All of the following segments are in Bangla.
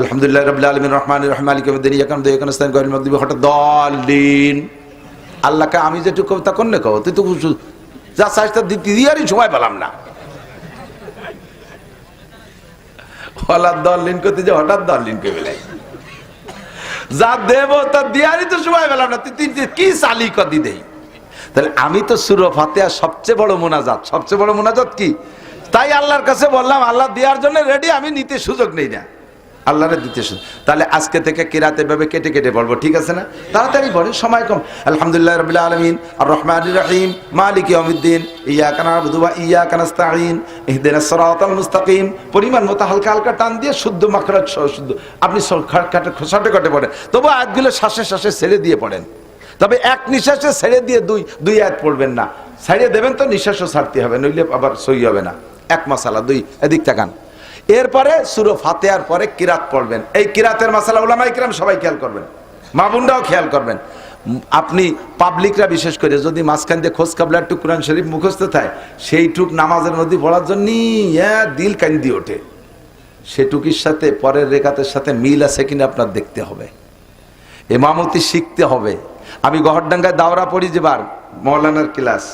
আলহামদুলিল্লাহ রাব্বিল আলামিন, রহমানির রহিম, মালিক ইয়াউমিদ্দিন, ইয়াকা নাবুদু ওয়া ইয়াকা নাস্তাইন গায়রিল মাগদুবি হঠাৎ দলিন। আল্লাহকে আমি যেটুকু কবিতা কোন কব, তুই তো যা চাইছ তা দিয়ারই সময় পেলাম না। যে হঠাৎ যা তা তো সময় পেলাম না কি তাহলে আমি তো সবচেয়ে বড় মোনাজাত। সবচেয়ে বড় মোনাজাত কি? তাই আল্লাহর কাছে বললাম, আল্লাহ দেওয়ার জন্য রেডি আমি নিতে সুযোগ নেই না। আল্লাহরে দিতে তাহলে আজকে থেকে কিরাতে ভাবে কেটে কেটে পড়ব ঠিক আছে না? তাড়াতাড়ি পড়ে সময় কম। আলহামদুলিল্লাহ রবিল আলমিন আর রহমান রাহিম, মালিক ইয়াউমিদ্দিন ইয়া কানা বুধুবা ইয়া কানাস্তাইন ইহদিন সরাতাল মুস্তাকিম, পরিমাণ মতো হালকা হালকা টান দিয়ে শুদ্ধ মাখরাজ সহ শুদ্ধ। আপনি শর্টে কটে পড়েন। তবু আয়াতগুলো শ্বাসে শ্বাসে ছেড়ে দিয়ে পড়েন। তবে এক নিঃশ্বাসে ছেড়ে দিয়ে দুই দুই আয়াত পড়বেন না। ছাড়িয়ে দেবেন তো নিঃশ্বাসও ছাড়তে হবে, নইলে আবার সই হবে না। এক মশালা, দুই, এদিক তাকান। এরপরে সুরো ফাতেহার পরে কিরাত পড়বেন। এই কিরাতের মাসালা ওলামা ইকরাম সবাই খেয়াল করবেন। মা বোনরাও খেয়াল করবেন। আপনি পাবলিকরা বিশেষ করে যদি মাঝখান দিয়ে খোঁজ কাবলা একটু কোরআন শরীফ মুখস্থ থাকে, সেইটুক নামাজের মধ্যে পড়ার জন্য দিল কান্দি ওঠে। সেটুকির সাথে, পরের রেখাতের সাথে মিল আছে কিনা আপনার দেখতে হবে। এমামতি শিখতে হবে। আমি গহরডাঙ্গায় দাওরা পড়ি যেবার মৌলানার ক্লাস।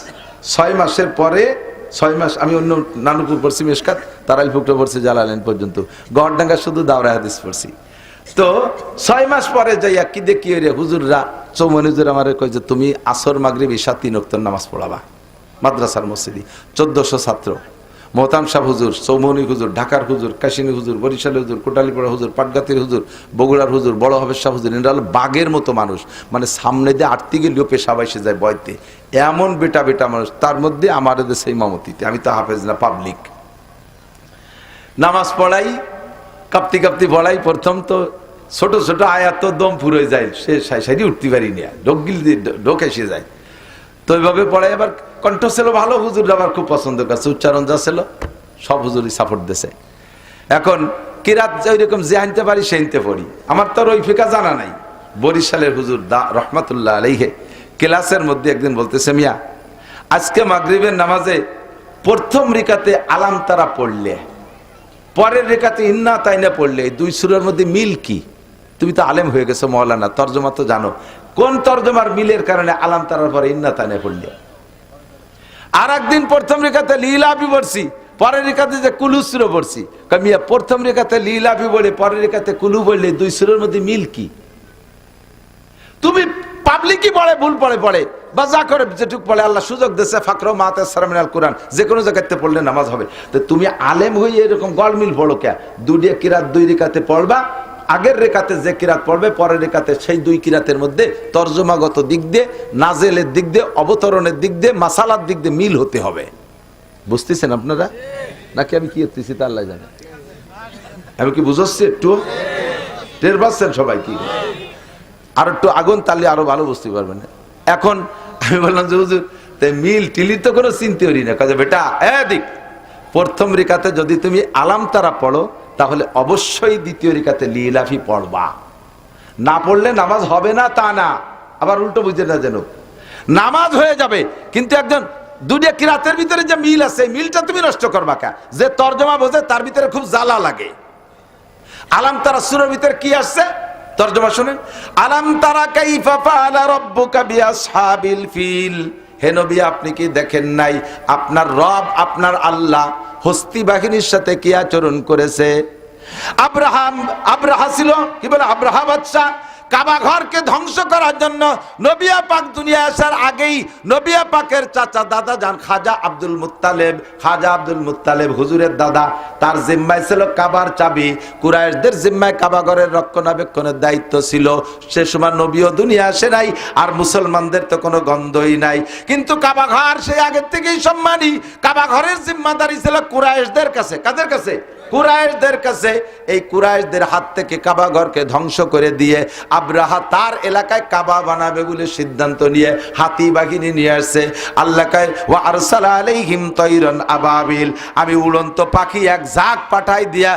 ছয় মাসের পরে ছয় মাস, আমি অন্য নানুপুর পড়ছি মেশকাত, তারাইল ফুকটা পড়ছি জালালেন পর্যন্ত। গহরডাঙ্গা শুধু দাওরা হাদিস পড়ছি। তো ছয় মাস পরে যাইয়া কি দেখি রে হুজুররা চৌমন হুজুর আমার কই যে, তুমি আসর, মাগরিব ঈশা তিন অক্তর নামাজ পড়াবা। মাদ্রাসার মসজিদি। চোদ্দশো ছাত্র। মোহতাম সাহ হুজুর চৌমনি হুজুর, ঢাকার হুজুর, কাশিনী হুজুর, বরিশালের হুজুর কোটালীপাড়া হুজুর, পাটগাতির হুজুর, বগুড়ার হুজুর, বড় হবের শাহ হুজুর এরা হলো বাঘের মতো মানুষ। মানে সামনে দিয়ে আটতে গেলেও পেশাব এসে যায় বয়তে। এমন বেটা বেটা মানুষ, তার মধ্যে আমার দেশে ইমামতিতে আমি তো হাফেজ না পাবলিক নামাজ পড়াই, কাঁপতি কাঁপতি পড়াই প্রথম তো ছোট ছোট আয়াত দম ফুরে যায়, সে সাই সাইডে উঠতে পারি না। ঢোক গিল দিয়ে ঢোক এসে যায়। তো ওইভাবে পড়াই আবার কণ্ঠ ছিল ভালো হুজুর আমার খুব পছন্দ করছে, উচ্চারণ যা ছিল সব হুজুরই সাপোর্ট দিছে এখন কিরাত ওই রকম যে আনতে পারি সে আনতে পড়ি। আমার তো ওই ফিকা জানা নাই। বরিশালের হুজুর দা রহমাতুল্লাহ আলাইহে ক্লাসের মধ্যে একদিন বলতেছে, মিয়া, আজকে মাগরিবের নামাজে প্রথম রেখাতে আলাম তারা পড়লে, পরের রেখাতে ইন্না তাইনা পড়লে দুই সুরের মধ্যে মিল কি? তুমি তো আলেম হয়ে গেছো মৌলানা, তর্জমা তো জানো। কোন তর্জমার মিলের কারণে আলাম তারার পরে ইন্না তাইনা পড়লে। আর একদিন প্রথম রেখাতে লীলাপি পড়ছি, পরের রেখাতে যে কুলু সুর পড়ছি। কামিয়া প্রথম রেখাতে লীলাপি বলে, পরের রেখাতে কুলু বললে দুই সুরের মধ্যে মিল কি? তুমি পাবলিকই পড়ে, ভুল পড়ে পড়ে। বা যা করে যেটুক পড়ে, আল্লাহ সুযোগ দিচ্ছে ফাকর মাতে সারামিনাল কোরআন। যে কোনো জায়গাতে পড়লে নামাজ হবে। তো তুমি আলেম হয়ে এরকম গলমিল পড়ো কে? দুই কিরাত দুই রেখাতে পড়বা আগের রেখাতে যে কিরাত পড়বে, পরের রেখাতে সেই দুই কিরাতের মধ্যে তর্জমাগত দিক দিয়ে, নাজেলের দিক দিয়ে, অবতরণের দিক দিয়ে, মাসালার দিক দিয়ে মিল হতে হবে। বুঝতেছেন আপনারা? নাকি আমি কি করতেছি তা আল্লাহ জানে। আমি কি বুঝাচ্ছি একটু? টের পাচ্ছেন সবাই কি? আর একটু আগুন তাহলে আরও ভালো বুঝতে পারবেন। এখন আমি বললাম যে, হুজুর তাই মিল টিলি তো কোনো চিনতে করি না কাজে বেটা, এদিক, প্রথম রেখাতে যদি তুমি আলাম তারা পড়ো তাহলে অবশ্যই দ্বিতীয় রেখাতে লিলাফি পড়বা। না পড়লে নামাজ হবে না, তা না। আবার উল্টো বুঝে না যেন। নামাজ হয়ে যাবে, কিন্তু একজন দুনিয়া কিরাতের ভিতরে যে মিল আছে, মিলটা তুমি নষ্ট করবা কা? যে তর্জমা বোঝে, তার ভিতরে খুব জ্বালা লাগে। আলাম তারা সুরের ভিতরে কি আসছে? তর্জমা শুনেন। আলাম তারা বিআসহাবিল ফিল। হে নবী, আপনি কি দেখেন নাই? আপনার রব, আপনার আল্লাহ হস্তি বাহিনীর সাথে কি আচরণ করেছে? আব্রাহাম আব্রাহা ছিল কি বলে? আব্রাহা বাদশা কাবা ঘরকে ধ্বংস করার জন্য নবিয়া পাক দুনিয়া আসার আগেই নবিয়া পাকের চাচা দাদা যান খাজা আব্দুল মুত্তালেব, খাজা আব্দুল মুত্তালেব হুজুরের দাদা। তার জিম্মায় ছিল কাবার চাবি। কুরাইশদের জিম্মায় কাবা ঘরের রক্ষণাবেক্ষণের দায়িত্ব ছিল। সে সময় নবীও দুনিয়া আসে নাই, আর মুসলমানদের তো কোনো গন্ধই নাই। কিন্তু কাবা ঘর সে আগের থেকেই সম্মানী। কাবা ঘরের জিম্মাদারি ছিল কুরাইশদের কাছে। কাদের কাছে? কুরাইশদের কাছে। এই কুরাইশদের হাত থেকে কাবা ঘরকে ধ্বংস করে দিয়ে আব্রাহা তার এলাকায় কাবা বানাবে বলে সিদ্ধান্ত নিয়ে হাতি বাহিনী নিয়ে আসছে। আল্লাহ কয়, ওয়া আরসালা আলাইহিম তৈরন আবাবিল। আমি উড়ন্ত পাখি এক ঝাঁক পাঠাই দিয়া,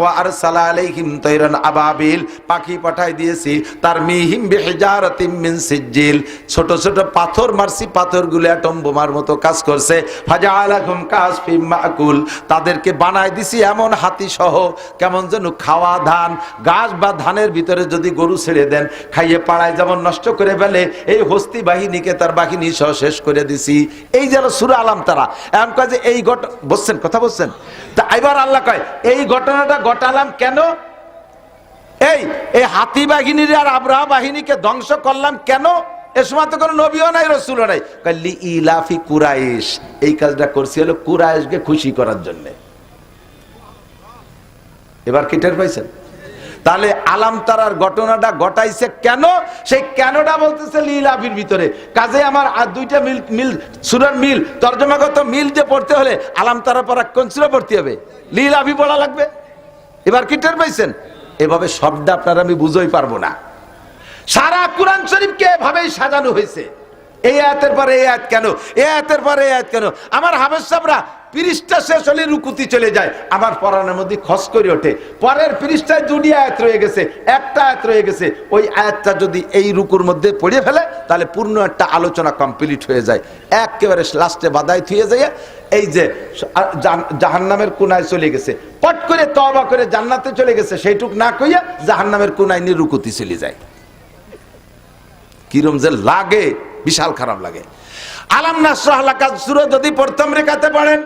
ওয়া আরসালা আলাইহিম তৈরন আবাবিল। পাখি পাঠাই দিয়েছি, তার মিহিম বিহিজারাতিম মিন সিজ্জিল। ছোট ছোট পাথর মারছি, পাথরগুলো অ্যাটম বোমার মতো কাজ করছে। ফাজা আলাকুম কাসফিম মাকুল। তাদেরকে বানাই দিছি এমন হাতি সহ কেমন যেন খাওয়া ধান। গাছ বা ধানের ভিতরে যদি গরু ছেড়ে দেন। খাইয়ে পাড়ায় যেমন নষ্ট করে ফেলে, এই হস্তি বাহিনীকে তার বাহিনী সহ শেষ করে দিছি। এই যেন সুরা আলাম তারা। এমন যে এই ঘট বলছেন কথা বলছেন? তা এবার আল্লাহ কয়, এই ঘটনাটা ঘটালাম কেন? এই এই হাতি বাহিনীর আর আব্রাহা বাহিনীকে ধ্বংস করলাম কেন? এ সময় তো কোনো নবীও নাই, রসুলও নাই। কাল্লি ইলাফি কুরাইশ। এই কাজটা করছি হলো কুরাইশকে খুশি করার জন্য। এবার কি টের পাইছেন? তাহলে আলাম তারার ঘটনাটা ঘটাইছে কেন? সেই কেনটা বলতেছে লীলাফির ভিতরে। কাজে আমার আর দুইটা মিল মিল, সুরার মিল, তর্জমাগত মিল যে পড়তে হলে আলাম তারা পড়া কোন পড়তে হবে। লীলাফি পড়া লাগবে। এবার কি টের পাইছেন? এভাবে শব্দটা আপনারা আমি বুঝোই পারব না। সারা কোরআন শরীফকে এভাবেই সাজানো হয়েছে। এই আয়াতের পরে এই আয়াত কেন? এই আয়াতের পরে এই আয়াত কেন? আমার হাবেজ সাহরা পৃষ্ঠা শেষ হলে রুকুতি চলে যায় আমার পড়ানোর মধ্যে খস করে ওঠে। পরের পৃষ্ঠায় দুটি আয়াত রয়ে গেছে, একটা আয়াত রয়ে গেছে। ওই আয়াতটা যদি এই রুকুর মধ্যে পড়ে ফেলে, তাহলে পূর্ণ একটা আলোচনা কমপ্লিট হয়ে যায়। একেবারে লাস্টে বাদাই থুয়ে যায় এই যে জাহান্নামের কোনায় চলে গেছে। পট করে তবা করে জান্নাতে চলে গেছে, সেইটুক না কইয়া জাহান্নামের কোনায় নিয়ে রুকুতি চলে যায়। কিরম যে লাগে, বিশাল খারাপ লাগে। আলাম নাসরাহলাকা সুরে যদি প্রথম রেখাতে পড়েন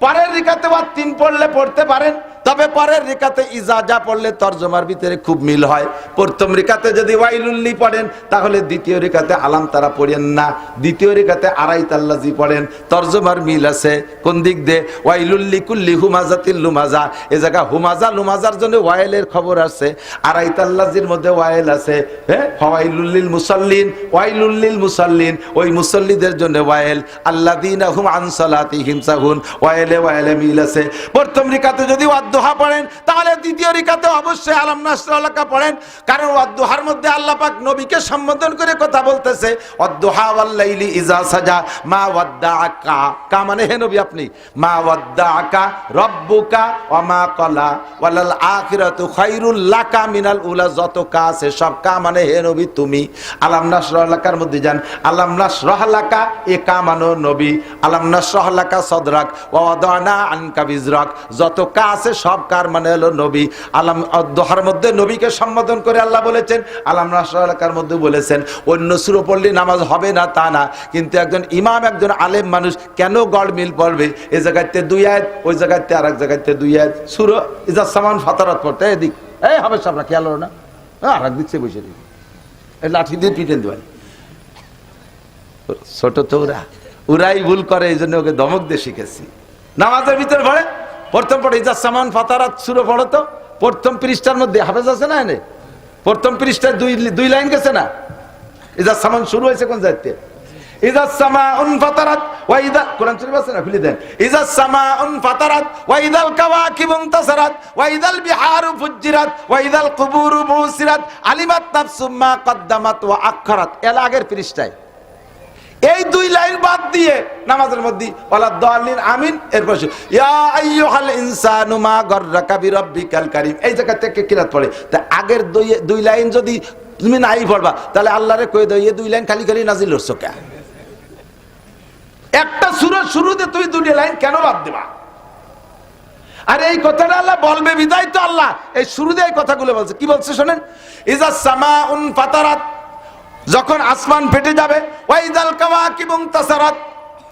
পরের রিকাতে বা তিন পড়লে পড়তে পারেন। তবে পরের রেখাতে ইজাজা পড়লে তর্জমার ভিতরে খুব মিল হয়। প্রথম রেখাতে যদি ওয়াইলুল্লি পড়েন, তাহলে দ্বিতীয় রেখাতে আলাম তারা পড়েন না। দ্বিতীয় রেখাতে আড়াই তাল্লাজি পড়েন। তর্জমার মিল আছে। কোন দিক দিয়ে? ওয়াইলুল্লি কুল্লি হুমাজাতিল লুমাজা। এ জায়গা হুমাজা, লুমাজার জন্য ওয়াইলের খবর আছে। আড়াই তাল্লাজির মধ্যে ওয়াইল আছে। হ্যাঁ ওয়াইলুল্লিল মুসাল্লিন ওয়াইলুল্লিল মুসাল্লিন। ওই মুসল্লিদের জন্য ওয়াইল। আল্লাদিন হুম আনসালাতি হিমসাহুন ওয়াইলে ওয়াইলে মিল আছে। প্রথম রিকাতে যদি ওয়াদ্দোহা পড়েন, তাহলে দ্বিতীয় রিকাতে অবশ্যই আলাম নাসরাল্লাহকা পড়েন। কারণ ওয়াদ্দোহার মধ্যে আল্লাহ পাক নবীকে সম্বোধন করে কথা বলতেছে ওয়াল্লাইলি ইজা সাজা, মা ওয়াদ্দাআকা। কা মানে হে নবী আপনি? মা ওয়াদ্দাআকা রব্বুকা ওয়া মা কলা, ওয়ালাল আখিরাতু মিনাল উলা। যত কা আছে সব কা মানে হে নবী তুমি। আলাম মধ্যে যান, আলাম এ কা মানো নবী। আলাম সদরাক, ওয়া ওয়াদানা আনকা বিজরাক। যত কা আছে সব কার মানে হলো নবী। আলাম দোহার মধ্যে নবীকে সম্বোধন করে আল্লাহ বলেছেন, আলাম নাসরাহলাকার মধ্যে বলেছেন, অন্য সুরো পড়লে নামাজ হবে না তা না, কিন্তু একজন ইমাম, একজন আলেম মানুষ কেন গড় মিল পড়বে? এই জায়গাতে দুই আয়াত, ওই জায়গাতে আর এক জায়গাতে দুই আয়াত। সুরো ইজা সামান ফাতারাত পড়তে এদিক এই হবে খেয়াল না। হ্যাঁ আর এক দিচ্ছে বসে দিক এই লাঠি দিয়ে পিটেন দেবেন ছোট তো ওরা। ওরাই ভুল করে, এই জন্য ওকে ধমক দিয়ে শিখেছি। নামাজের ভিতরে পড়ে প্রথম পড়ে সামান ফাতারাত সুরো পড়ো তো। প্রথম পৃষ্ঠার মধ্যে হাফেজ আছে না এনে? প্রথম পৃষ্ঠায় দুই দুই লাইন গেছে না? সামান শুরু হয়েছে কোন এর আগের পৃষ্ঠায়। এই দুই লাইন বাদ দিয়ে নামাজের মধ্যে ওয়ালা দাল্লিন আমিন, এরপর ইয়া আইয়ুহাল এই জায়গা থেকে কিরাত পড়ে? তা আগের দুই দুই লাইন যদি তুমি নাই পড়বা, তাহলে আল্লাহরে কই দাও এই দুই লাইন খালি খালি নাজিল হচ্ছ কে? একটা সুরের শুরুতে তুই দুটি লাইন কেন বাদ দিবা? আর এই কথাটা আল্লাহ বলবে, বিদায় তো আল্লাহ। এই শুরুতে এই কথাগুলো বলছে। কি বলছে শোনেন? ইজা সামা উন ফাতারাত যখন আসমান ফেটে যাবে ওয়াইদাল কাওয়াকিবুন তাসারাত।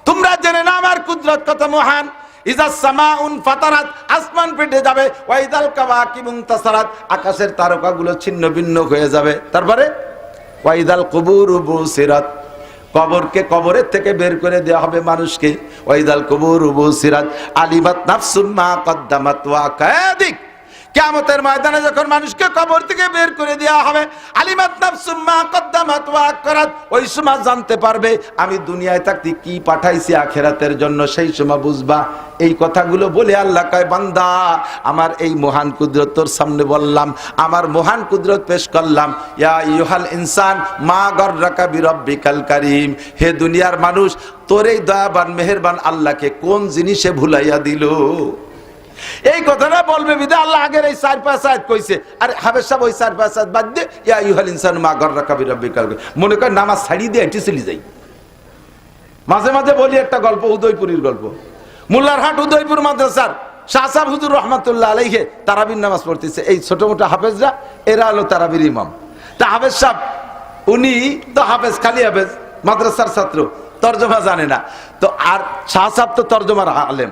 তোমরা জেনে না আমার কুদরত কত মহান। ইজা সামাউন ফাতারাত, আসমান ফেটে যাবে ওয়াইদাল কাওয়াকিবুন তাসারাত। আকাশের তারকাগুলো ছিন্ন ভিন্ন হয়ে যাবে। তারপরে ওয়াইদাল কুবুর বুসিরাত। কবরকে কবরের থেকে বের করে দেওয়া হবে মানুষকে। ওয়াইদাল কুবুর বুসিরাত। আলিমাত নাফসুম মা কদ্দামাত ওয়া কাদিক কেমতের ময়দানে যখন মানুষকে কবর থেকে বের করে দেওয়া হবে, আলিমাত ওই সময় জানতে পারবে, আমি দুনিয়ায় থাকতে কি পাঠাইছি আখেরাতের জন্য, সেই সময় বুঝবা। এই কথাগুলো বলে আল্লাহ কয়, বান্দা, আমার এই মহান কুদরত তোর সামনে বললাম, আমার মহান কুদরত পেশ করলাম। ইয়া ইউহাল ইনসান, মা গররাকা বিরব্বিকাল কারীম। হে দুনিয়ার মানুষ, তোর এই দয়াবান, মেহেরবান আল্লাহকে কোন জিনিসে ভুলাইয়া দিল? এই কথাটা বলবে বিদে, আল্লাহ আগের এই চার পাঁচ আয়াত কইছে। আরে হাবের সাহেব, ওই চার পাঁচ আয়াত বাদ দে, ইয়া ইউহাল ইনসান মা গররাকা বিরব্বিকাল কারীম মনে কর নামাজ ছাড়িয়ে দিয়ে এটি চলে যাই। মাঝে মাঝে বলি একটা গল্প, উদয়পুরীর গল্প। মোল্লারহাট উদয়পুর মাদ্রাসার শাহসাব হুজুর রহমাতুল্লাহ আলাইহে তারাবির নামাজ পড়তেছে। এই ছোট মোটো হাফেজরা, এরা হলো তারাবির ইমাম। তা হাফেজ সাহেব, উনি তো হাফেজ, খালি হাফেজ, মাদ্রাসার ছাত্র, তর্জমা জানে না। তো আর শাহ সাহেব তো তর্জমার আলেম।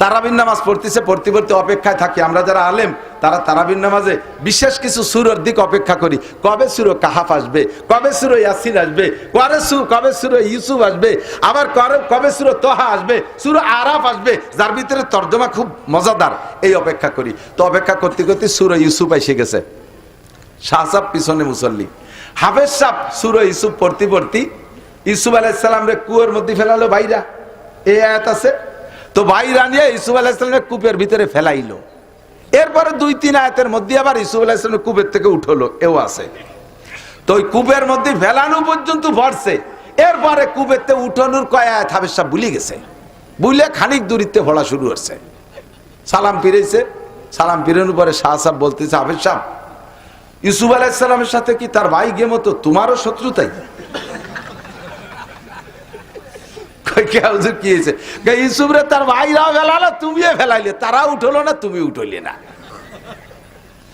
তারাবির নামাজ পড়তেছে, পড়তে পড়তে অপেক্ষায় থাকি। আমরা যারা আলেম, তারা তারাবির নামাজে বিশেষ কিছু সুরের দিক অপেক্ষা করি। কবে সুর কাহাফ আসবে? কবে সুর ইয়াসিন আসবে? কবে সুর কবে সুর ইউসুফ আসবে? আবার কবে কবে সুর তোহা আসবে? সুর আরাফ আসবে? যার ভিতরে তর্জমা খুব মজাদার। এই অপেক্ষা করি। তো অপেক্ষা করতে করতে সুর ইউসুফ এসে গেছে। শাহসাব পিছনে মুসল্লি। হাফেজ সাহ সুর ইউসুফ পড়তে পড়তে ইউসুফ আলাইসালাম রে কুয়োর মধ্যে ফেলালো বাইরা এই আয়াত আছে? তো বাইরা নিয়ে ইউসুফ আলাইসালামের কূপের ভিতরে ফেলাইলো। এরপরে দুই, তিন আয়াতের মধ্যে আবার ইসুফ আলাইসলামের কূপের থেকে উঠল, এও আছে। তো ওই কূপের মধ্যে ফেলানো পর্যন্ত ভরছে। এরপরে কূপেতে উঠানোর কয় আয়াত হাবের সাহেব ভুলে গেছে। বুলে খানিক দূরিতে ভরা শুরু হচ্ছে। সালাম ফিরেছে সালাম ফিরানোর পরে শাহ সাহেব বলতেছে, হাফেজ সাহেব, ইউসুফ আলাইসালামের সাথে কি তার ভাই গে মতো তোমারও শত্রুতাই কই কে ফেলাইলে তারা না তুমি না।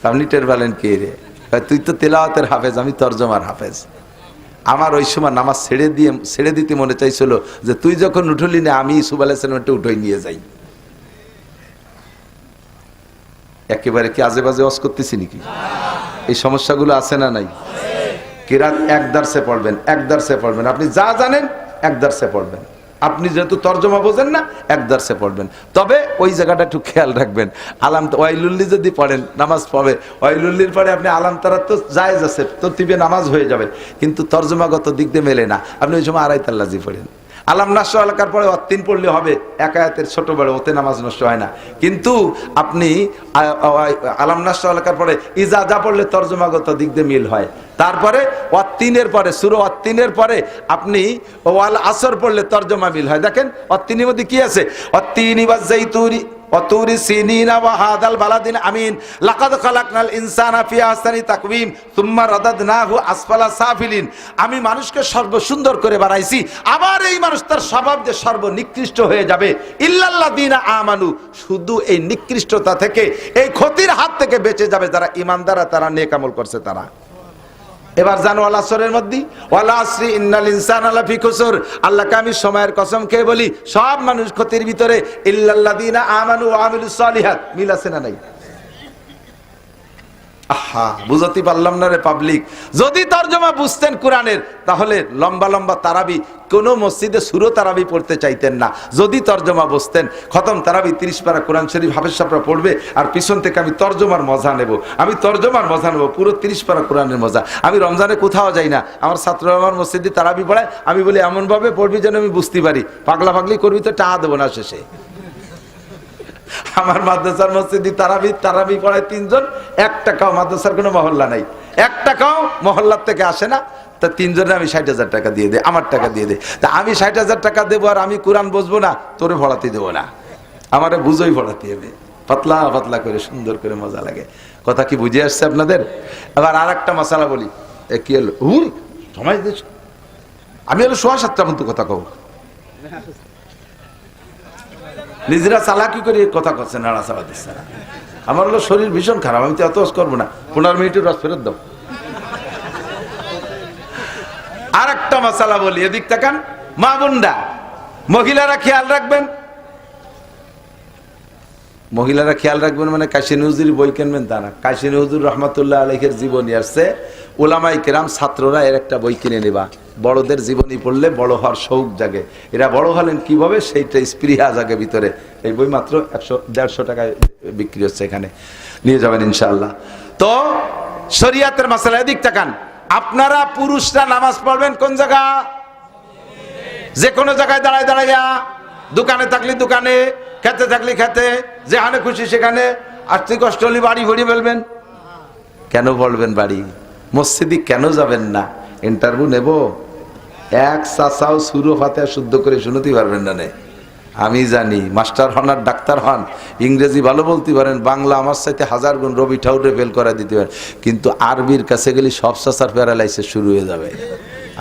আপনি টের রে? তুই তো হাফেজ, আমি তর্জমার হাফেজ। আমার ওই সময় ছেড়ে দিয়ে, ছেড়ে দিতে মনে চাইছিল যে তুই যখন উঠলি না, আমি ইসুফ আলাইসালামটা উঠোই নিয়ে যাই। একেবারে কি আজে বাজে অস করতেছি নাকি? এই সমস্যাগুলো আছে না নাই? কিরাত এক দার্সে পড়বেন, এক দার্সে পড়বেন। আপনি যা জানেন, এক দার্সে পড়বেন। আপনি যেহেতু তর্জমা বোঝেন না, এক দর্শে পড়বেন। তবে ওই জায়গাটা একটু খেয়াল রাখবেন। আলাম ওয়াইলুল্লি যদি পড়েন, নামাজ পড়বে ওয়াইলুল্লির পরে আপনি আলাম তারা তো জায়েজ আছে তো তিবে নামাজ হয়ে যাবে। কিন্তু তর্জমাগত দিক দিয়ে মেলে না। আপনি ওই সময় আড়াই তাল্লাজি পড়েন। আলাম নাশ এলাকার পরে অত্তিন পড়লে হবে, একায়াতের ছোট বড় ওতে নামাজ নষ্ট হয় না। কিন্তু আপনি আলাম নাশ এলাকার পরে ইজা যা পড়লে তর্জমাগত দিক দিয়ে মিল হয়। তারপরে অত্তিনের পরে, সুরো অত্তিনের পরে আপনি ওয়াল আসর পড়লে তর্জমা মিল হয়। দেখেন, অত্তিনের মধ্যে কি আছে? অত্তিনি বা জৈতুরি অতুরি সিনিনা ওয়া হাদাল বালাদিন আমিন লাকাদ খালাকনাল ইনসানা ফি আহসানি তাকওয়িম সুম্মা রাদাদনাহু আসফালা সাফিলিন আমি মানুষকে সর্ব সুন্দর করে বানাইছি। আবার এই মানুষ তার স্বভাব যে সর্বনিকৃষ্ট হয়ে যাবে। ইল্লাল্লাযিনা আমানু, শুধু এই নিকৃষ্টতা থেকে, এই ক্ষতির হাত থেকে বেঁচে যাবে যারা ইমানদারা তারা নেক আমল করছে তারা। এবার জানো আল্লাহ আসরের মধ্যে? ওয়ালা আসরি ইন্নাল ইনসান আল্লাহ ফি খুসর আল্লাহকে আমি সময়ের কসম খেয়ে বলি, সব মানুষ ক্ষতির ভিতরে ইল্লাল্লাযিনা আমানু ওয়া আমিলুস সালিহাত, মিল আছে না নাই? আহা, বুঝতে পারলাম না রে পাবলিক যদি তর্জমা বুঝতেন কোরআনের, তাহলে লম্বা লম্বা তারাবি, কোন মসজিদে সুরো তারাবি পড়তে চাইতেন না। যদি তর্জমা বুঝতেন, খতম তারাবি তিরিশ পারা কোরআন শরীফ হাফেজ সাপরা পড়বে, আর পিছন থেকে আমি তর্জমার মজা নেব। আমি তর্জমার মজা নেব, পুরো তিরিশ পারা কোরআনের মজা। আমি রমজানে কোথাও যাই না। আমার ছাত্র আমার মসজিদে তারাবি পড়ায়, আমি বলি, এমনভাবে পড়বি যেন আমি বুঝতে পারি। পাগলা পাগলি করবি তো টাকা দেবো না শেষে। আমার মাদ্রাসার মসজিদি তারাবি তারাবি পড়ায় তিনজন এক টাকাও মাদ্রাসার কোনো মহল্লা নাই। এক টাকাও মহল্লার থেকে আসে না। তা তিনজনে আমি ষাট হাজার টাকা দিয়ে দেয় আমার টাকা দিয়ে দেয় তা আমি ষাট হাজার টাকা দেবো আর আমি কোরআন বসবো না, তোরে ভরাতে দেবো না। আমারে বুঝোই ভরাতে হবে। পাতলা পাতলা করে, সুন্দর করে মজা লাগে। কথা কি বুঝে আসছে আপনাদের? আবার আর একটা মশালা বলি। এ কি হলো? হুল সময় আমি হলো সোয়া সাতটা মতো কথা কব নিজেরা চালাকি করে কথা করছে নাড়া চালা দিচ্ছে। না আমার হলো শরীর ভীষণ খারাপ, আমি তো এত করব না। পনেরো মিনিটের রস ফেরত দাও। আর একটা মশালা বলি, এদিক তাকান। মা বুন্ডা মহিলারা খেয়াল রাখবেন। মহিলারা খেয়াল রাখবেন মানে কাশি নজুরি বই কিনবেন তা না। কাশি নজুর রহমতুল্লাহ আলহের জীবনী আসছে। ওলামাই কেরাম ছাত্ররা এর একটা বই কিনে নেবা। বড়দের জীবনী পড়লে বড় হওয়ার শৌক জাগে। এরা বড় হলেন কীভাবে? সেইটা স্পৃহা জাগে ভিতরে। এই বই মাত্র একশো, দেড়শো টাকায় বিক্রি হচ্ছে এখানে। নিয়ে যাবেন ইনশাল্লাহ তো শরিয়াতের মাসালা, এদিক তাকান। আপনারা পুরুষরা নামাজ পড়বেন কোন জায়গা? যে কোনো জায়গায় দাঁড়ায় দাঁড়াইয়া। দোকানে থাকলে দোকানে, খেতে থাকলে খেতে, যেখানে খুশি সেখানে। আর্থিক কষ্ট হলে বাড়ি ভরিয়ে ফেলবেন। কেন বলবেন বাড়ি? মসজিদে কেন যাবেন না? ইন্টারভিউ নেব? এক চাচাও সুরো ফাতে শুদ্ধ করে শুনতেই পারবেন না নে। আমি জানি, মাস্টার হন আর ডাক্তার হন, ইংরেজি ভালো বলতে পারেন, বাংলা আমার সাথে হাজার গুণ রবি ঠাউরে ফেল করে দিতে পারেন, কিন্তু আরবির কাছে গেলে সব চাচার প্যারালাইসিস শুরু হয়ে যাবে।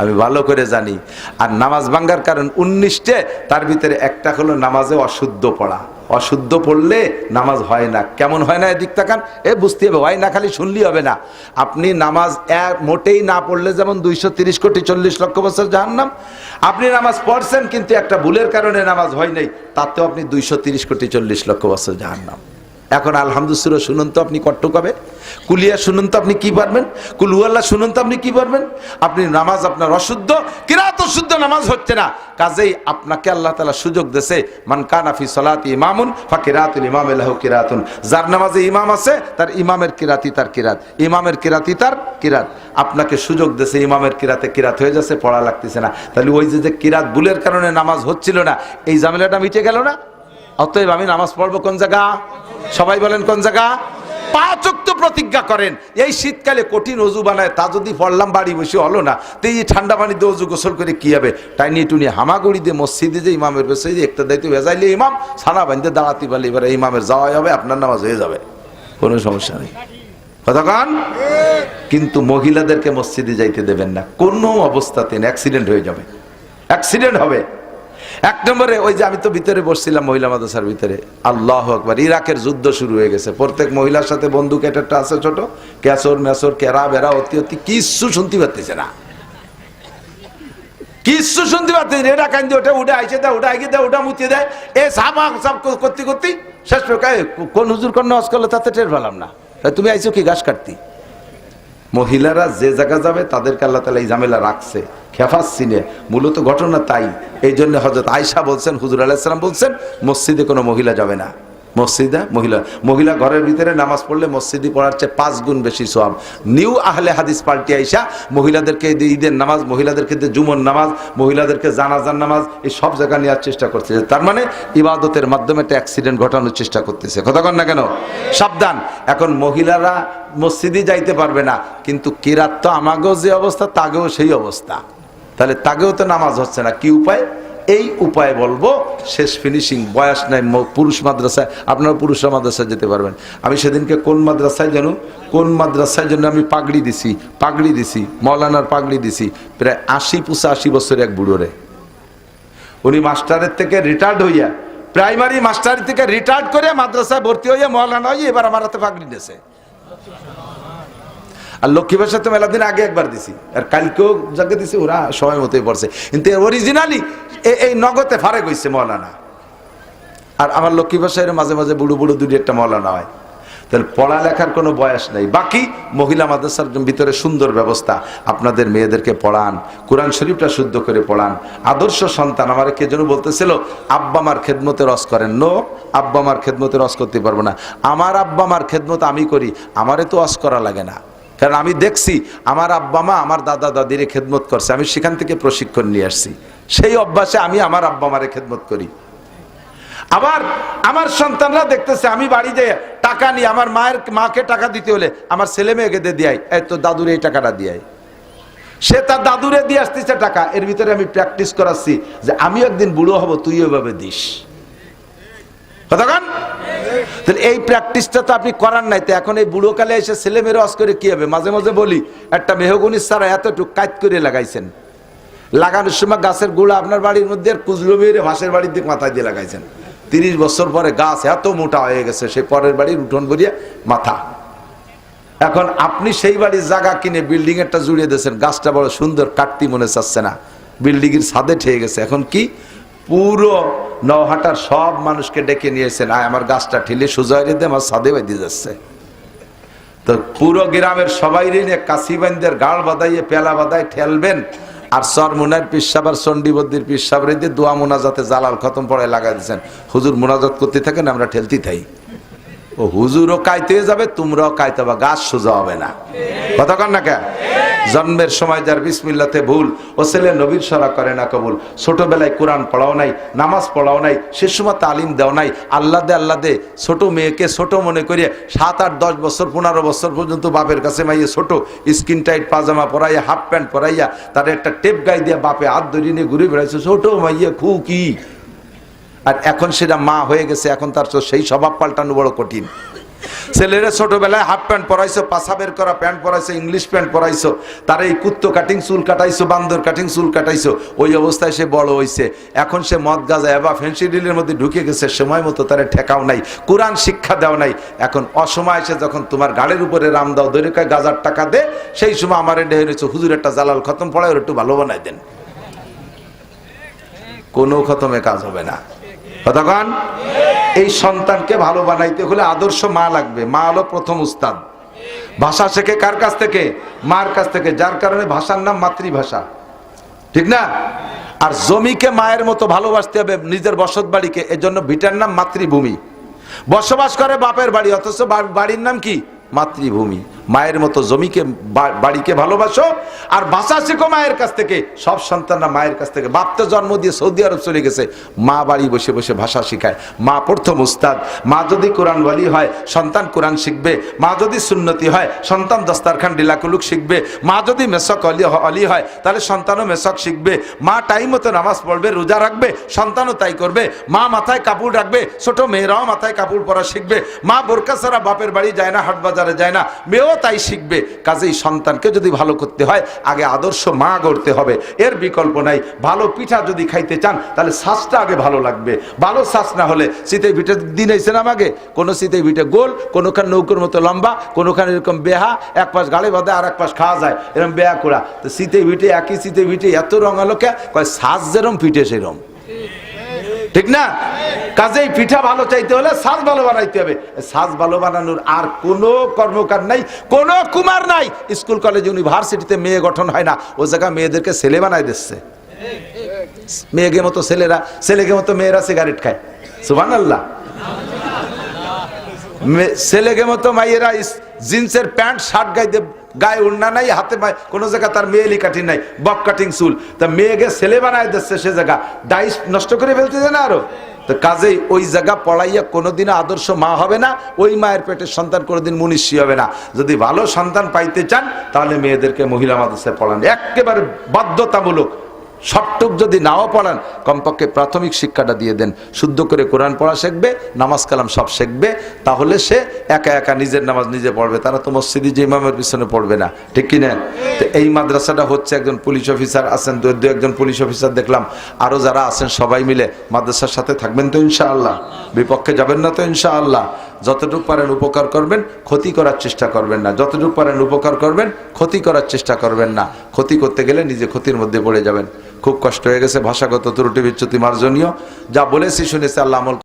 আমি ভালো করে জানি। আর নামাজ ভাঙ্গার কারণ উনিশটে, তার ভিতরে একটা হলো নামাজে অশুদ্ধ পড়া। অশুদ্ধ পড়লে নামাজ হয় না। কেমন হয় না এদিক তাকান? এ বুঝতে হবে হয় না খালি শুনলি হবে না। আপনি নামাজ মোটেই না পড়লে যেমন দুইশো তিরিশ কোটি চল্লিশ লক্ষ বছর জাহান্নাম। আপনি নামাজ পড়ছেন কিন্তু একটা ভুলের কারণে নামাজ হয় নাই, তাতেও আপনি দুইশো তিরিশ কোটি চল্লিশ লক্ষ বছর জাহান্নাম। এখন আলহামদুসুর শুনুন তো, আপনি কট্ট কবে? কুলিয়া শুনুন তো, আপনি কি পারবেন? কুলুয়াল্লাহ শুনুন তো, আপনি কি পারবেন? আপনি নামাজ আপনার অশুদ্ধ, কিরাত শুদ্ধ নামাজ হচ্ছে না। কাজেই আপনাকে আল্লাহ তালা সুযোগ দেছে মান কানাফি সলাত ইমামুন, ফা কিরাতুল ইমাম এলাহ কিরাতুন। যার নামাজে ইমাম আছে, তার ইমামের কিরাতি তার কিরাত। ইমামের কিরাতি তার কিরাত। আপনাকে সুযোগ দেছে ইমামের কিরাতে কিরাত হয়ে যাচ্ছে, পড়া লাগতেছে না। তাহলে ওই যে যে কিরাত ভুলের কারণে নামাজ হচ্ছিল না, এই ঝামেলাটা মিটে গেল না? অতএব আমি নামাজ পড়ব কোন জায়গা? সবাই বলেন কোন জায়গা? পাঁচক্ত প্রতিজ্ঞা করেন। এই শীতকালে কঠিন অজু বানায়, তা যদি পড়লাম বাড়ি বসে হলো না, তো এই ঠান্ডা পানিতে অজু গোসল করে কি হবে? টাইনি টুনি হামাগুড়ি দিয়ে মসজিদে যে ইমামের বসে যে একটা দায়িত্ব ভেজাইলে ইমাম সানা বান্ধে দাঁড়াতে পারলে এবারে ইমামের যাওয়াই হবে, আপনার নামাজ হয়ে যাবে। কোনো সমস্যা নেই। কতক্ষণ কিন্তু মহিলাদেরকে মসজিদে যাইতে দেবেন না। কোনো অবস্থাতে অ্যাক্সিডেন্ট হয়ে যাবে। অ্যাক্সিডেন্ট হবে। এক নম্বরে, ওই যে আমি তো ভিতরে বসছিলাম মহিলা মাদ্রাসার ভিতরে। আল্লাহ আকবার, ইরাকের যুদ্ধ শুরু হয়ে গেছে। প্রত্যেক মহিলার সাথে বন্দুক একটা আছে ছোট। ক্যাসর ম্যাসর, কেরা বেড়া অতি অতি, কিচ্ছু শুনতে পারতেছে না। কিচ্ছু শুনতে পারতেছে। এটা কান্দি, ওটা উঠে আইসে দেয়, ওটা আগে দেয়, ওটা মুতিয়ে দেয়। এ সব করতে করতে শেষ কোন হুজুর কোন নজ করল তাতে টের পেলাম না। তুমি আইসো কি, ঘাস কাটতি? মহিলারা যে জায়গা যাবে, তাদেরকে আল্লাহ তালা এই ঝামেলা রাখছে। খেফাস সিনে মূলত ঘটনা তাই। এই জন্য হজরত আয়সা বলছেন, হুজুর আলাহিসাম বলছেন, মসজিদে কোনো মহিলা যাবে না। মসজিদে মহিলা মহিলা ঘরের ভিতরে নামাজ পড়লে মসজিদি পড়ার চেয়ে পাঁচ গুণ বেশি সব নিউ আহলে হাদিস পাল্টি আইসা মহিলাদেরকে ঈদের নামাজ, মহিলাদেরকে জুমন নামাজ, মহিলাদেরকে জানাজার নামাজ, এই সব জায়গা নেওয়ার চেষ্টা করতেছে। তার মানে ইবাদতের মাধ্যমে একটা অ্যাক্সিডেন্ট ঘটানোর চেষ্টা করতেছে। কথা কন না কেন? সাবধান। এখন মহিলারা মসজিদে যাইতে পারবে না, কিন্তু কিরাত তো আমাগেও যে অবস্থা, তাগেও সেই অবস্থা। তাহলে তাগেও তো নামাজ হচ্ছে না। কি উপায়? এই উপায় বলব, শেষ ফিনিশিং বয়স নাই পুরুষ মাদ্রাসায়, আপনারা পুরুষরা মাদ্রাসায় যেতে পারবেন। আমি সেদিনকে কোন মাদ্রাসায় যেন কোন মাদ্রাসায় জন্য আমি পাগড়ি দিছি পাগড়ি দিছি, মৌলানার পাগড়ি দিছি, প্রায় আশি পুষা আশি বছরের এক বুড়োরে। উনি মাস্টারের থেকে রিটায়ার্ড হইয়া প্রাইমারি মাস্টার থেকে রিটায়ার্ড করে মাদ্রাসায় ভর্তি হইয়া মৌলানা হইয়া এবার আমার হাতে পাগড়ি দিয়েছে। আর লক্ষ্মী ভাষা তো মেলা দিন আগে একবার দিছি। আর কালকেও যাকে দিছি, ওরা সময় মতোই পড়ছে। কিন্তু অরিজিনালি এই নগদে ফারেক হয়েছে মৌলানা। আর আমার লক্ষ্মী ভাষায় মাঝে মাঝে বুড়ো বুড়ো দুটি একটা মৌলানা হয়। তাহলে পড়ালেখার কোনো বয়স নেই। বাকি মহিলা মাদ্রাসার ভিতরে সুন্দর ব্যবস্থা। আপনাদের মেয়েদেরকে পড়ান, কোরআন শরীফটা শুদ্ধ করে পড়ান। আদর্শ সন্তান আমার কে যেন বলতেছিল, আব্বা মার খেদমতে রস করেন। নো, আব্বা মার খেদমতে রস করতে পারব না। আমার আব্বা মার খেদমত আমি করি, আমারে তো অস করা লাগে না। কারণ আমি দেখছি আমার আব্বা মা, আমার দাদা দাদিরে খেদমত করছে। আমি সেখান থেকে প্রশিক্ষণ নিয়ে আসছি। সেই অভ্যাসে আমি আমার আব্বা মারে খেদমত করি। আবার আমার সন্তানরা দেখতেছে, আমি বাড়ি যাই টাকা নিয়ে আমার মায়ের, মাকে টাকা দিতে হলে আমার ছেলে মেয়েকে দিয়ে দিয়াই, এই তো দাদুরে এই টাকাটা দিয়াই। সে তার দাদুরে দিয়ে আসতেছে টাকা, এর ভিতরে আমি প্র্যাকটিস করাচ্ছি যে আমি একদিন বুড়ো হব, তুই ওইভাবে দিস। কতক্ষণ তাহলে এই প্র্যাকটিসটা তো আপনি করার নাই, তো এখন এই বুড়ো কালে এসে ছেলে মেয়েরা অস করে কি হবে? মাঝে মাঝে বলি, একটা মেহগুনির সারা এতটুকু কাজ করে লাগাইছেন। লাগানোর সময় গাছের গুঁড়া আপনার বাড়ির মধ্যে আর কুজলো মেরে ভাসের বাড়ির দিকে মাথায় দিয়ে লাগাইছেন। তিরিশ বছর পরে গাছ এত মোটা হয়ে গেছে সেই পরের বাড়ির উঠোন করিয়া মাথা। এখন আপনি সেই বাড়ির জায়গা কিনে বিল্ডিং একটা জুড়িয়ে দিয়েছেন, গাছটা বড় সুন্দর, কাটতি মনে চাচ্ছে না। বিল্ডিং এর ছাদে ঠেয়ে গেছে। এখন কি? পুরো নহাটার সব মানুষকে ডেকে নিয়েছেন। আয়, আমার গাছটা ঠেলে সুজয় দিয়ে আমার সাদে বেঁধে যাচ্ছে। তো পুরো গ্রামের সবাই নিয়ে কাশি বান্দের গাড় বাদাইয়ে পেলা বাদাই ঠেলবেন। আর সর মুনার পিসাব আর চণ্ডীবদ্দির পিসাব রেদে দোয়া মোনাজাতে জালাল খতম পড়ায় লাগাই দিয়েছেন। হুজুর মোনাজাত করতে থাকেন, আমরা ঠেলতে থাই। ও হুজুরও কাইতে যাবে, তোমরাও কাইতে হবে গাছ সোজা হবে না। কথা কন না কে জন্মের সময় যার বিসমিল্লাতে ভুল, ও ছেলে নবীর সরা করে না কবুল। ছোটবেলায় কোরআন পড়াও নাই, নামাজ পড়াও নাই, সে সময় তালিম দেও নাই, আল্লাহ দে আল্লাহ দে, ছোট মেয়েকে ছোট মনে করিয়ে সাত আট দশ বছর, পনেরো বছর পর্যন্ত বাপের কাছে মাইয়ে ছোট, স্কিন টাইট, পাজামা পরাইয়া, হাফ প্যান্ট পরাইয়া, তার একটা টেপ গাই দিয়ে বাপে হাত ধরিয়ে নিয়ে ঘুরে বেড়াইছে, ছোট মাইয়ে খু কি আর এখন সেটা মা হয়ে গেছে, এখন তার সেই স্বভাব পাল্টানো বড় কঠিন। ছেলেরা ছোটবেলায় হাফ প্যান্ট পরাইছো পাশা বের করা প্যান্ট পরাইছো, ইংলিশ প্যান্ট পরাইছো, তার এই কুত্তো কাটিং চুল কাটাইছো, বান্দর কাটিং চুল কাটাইছো, ওই অবস্থায় সে বড় হইছে। এখন সে মদ গাজা এবার ফেন্সিডিলের মধ্যে ঢুকে গেছে, সময় মতো তার ঠেকাও নাই, কোরআন শিক্ষা দেওয়া নাই। এখন অসময় এসে যখন তোমার গাড়ির উপরে রাম দাও দৈরিক গাজার টাকা দে সেই সময় আমার ডেহে রয়েছে হুজুর, একটা জালাল খতম পড়ায়, ওর একটু ভালো বানাই দেন। কোনো খতমে কাজ হবে না। কতক্ষণ এই সন্তানকে ভালো বানাইতে হলে আদর্শ মা লাগবে। মা হলো প্রথম উস্তাদ। ভাষা শেখে কার কাছ থেকে? মার কাছ থেকে, যার কারণে ভাষার নাম মাতৃভাষা। ঠিক না? আর জমিকে মায়ের মতো ভালোবাসতে হবে নিজের বসত বাড়িকে, এজন্য ভিটার নাম মাতৃভূমি। বসবাস করে বাপের বাড়ি, অথচ বাড়ির নাম কি? মাতৃভূমি। মায়ের মতো জমিকে বাড়িকে ভালোবাসো, আর ভাষা শেখো মায়ের কাছ থেকে। সব সন্তানরা মায়ের কাছ থেকে। বাপ তো জন্ম দিয়ে সৌদি আরব চলে গেছে। মা বাড়ি বসে বসে ভাষা শিখায়। মা প্রথম উস্তাদ। মা যদি কোরআন বলি হয়, সন্তান কোরআন শিখবে। মা যদি সুন্নতি হয়, সন্তান দস্তারখান ডিলাকুলুক শিখবে। মা যদি মেসক অলি অলি হয়, তাহলে সন্তানও মেসক শিখবে। মা টাইম মতো নামাজ পড়বে, রোজা রাখবে, সন্তানও তাই করবে। মা মাথায় কাপড় রাখবে, ছোট মেয়েরাও মাথায় কাপড় পরা শিখবে। মা বোরকা ছাড়া বাপের বাড়ি যায় না হাট বাজারে যায় না। মেয়েও তাই শিখবে। কাজেই সন্তানকে যদি ভালো করতে হয়, আগে আদর্শ মা গড়তে হবে। এর বিকল্প নাই। ভালো পিঠা যদি খাইতে চান, তাহলে শ্বাসটা আগে ভালো লাগবে। ভালো শ্বাস না হলে শীতে ভিটে দিন এসে না আগে কোনো শীতে ভিটে গোল, কোনোখান নৌকোর মতো লম্বা, কোনোখানে এরকম বেহা, এক পাশ গাড়ি বাঁধে আর এক পাশ খাওয়া যায়। এরকম বেহা করা। তো শীতে ভিটে, একই শীতে ভিটে এত রঙালো কে? কয় শ্বাস যেরম, পিঠে সেরম। ঠিক না? কাজেই পিঠা ভালো চাইতে হলে সাজ ভালো বানাইতে হবে। সাজ ভালো বানানোর আর কোনো কর্মকার নাই, কোনো কুমার নাই। স্কুল, কলেজ, ইউনিভার্সিটিতে মেয়ে গঠন হয় না। ও জায়গায় মেয়েদেরকে ছেলে বানাই দিচ্ছে। মেয়েকে মতো ছেলেরা ছেলেকে মতো মেয়েরা সিগারেট খায়। সুবান আল্লাহ ছেলেকে মতো মাইয়েরা জিন্সের প্যান্ট, শার্ট গাইতে গায়ে উন্না নাই, হাতে কোনো জায়গা তার মেয়েলি কাটিং নাই, বক কাটিং চুল। তা মেয়েকে ছেলে বানায় দিচ্ছে সে জায়গা। ডাইস নষ্ট করে ফেলতেছে না আরও। তো কাজেই ওই জায়গা পড়াইয়া কোনোদিনও আদর্শ মা হবে না, ওই মায়ের পেটের সন্তান কোনোদিন মনীষী হবে না। যদি ভালো সন্তান পাইতে চান, তাহলে মেয়েদেরকে মহিলা মাদ্রাসায় পড়ান। একেবারে বাধ্যতামূলক। সবটুক যদি নাও পড়ান, কমপক্ষে প্রাথমিক শিক্ষাটা দিয়ে দেন। শুদ্ধ করে কোরআন পড়া শিখবে, নামাজ কালাম সব শিখবে, তাহলে সে একা একা নিজের নামাজ নিজে পড়বে। তারা তো মসজিদে যে ইমামের পিছনে পড়বে না, ঠিক কি না? তো এই মাদ্রাসাটা হচ্ছে একজন পুলিশ অফিসার আছেন, দু একজন পুলিশ অফিসার দেখলাম। আরও যারা আছেন সবাই মিলে মাদ্রাসার সাথে থাকবেন তো ইনশাআল্লাহ। বিপক্ষে যাবেন না তো ইনশাআল্লাহ। যতটুকু পারেন উপকার করবেন, ক্ষতি করার চেষ্টা করবেন না। যতটুকু পারেন উপকার করবেন, ক্ষতি করার চেষ্টা করবেন না। ক্ষতি করতে গেলে নিজে ক্ষতির মধ্যে পড়ে যাবেন। খুব কষ্ট হয়ে গেছে ভাষাগত ত্রুটি বিচ্যুতি মার্জনীয়। যা বলেছি শুনেছি আল্লাহ আমল